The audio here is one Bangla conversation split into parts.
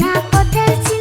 na potência.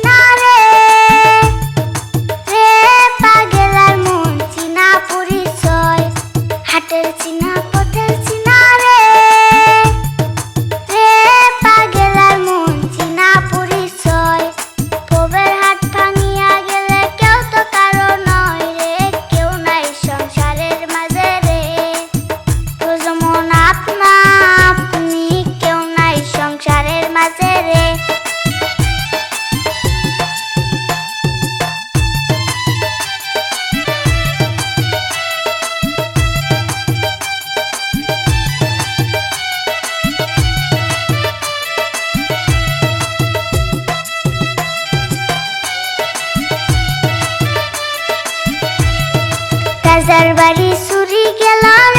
রাজার বাড়ি সুরি গেলাম।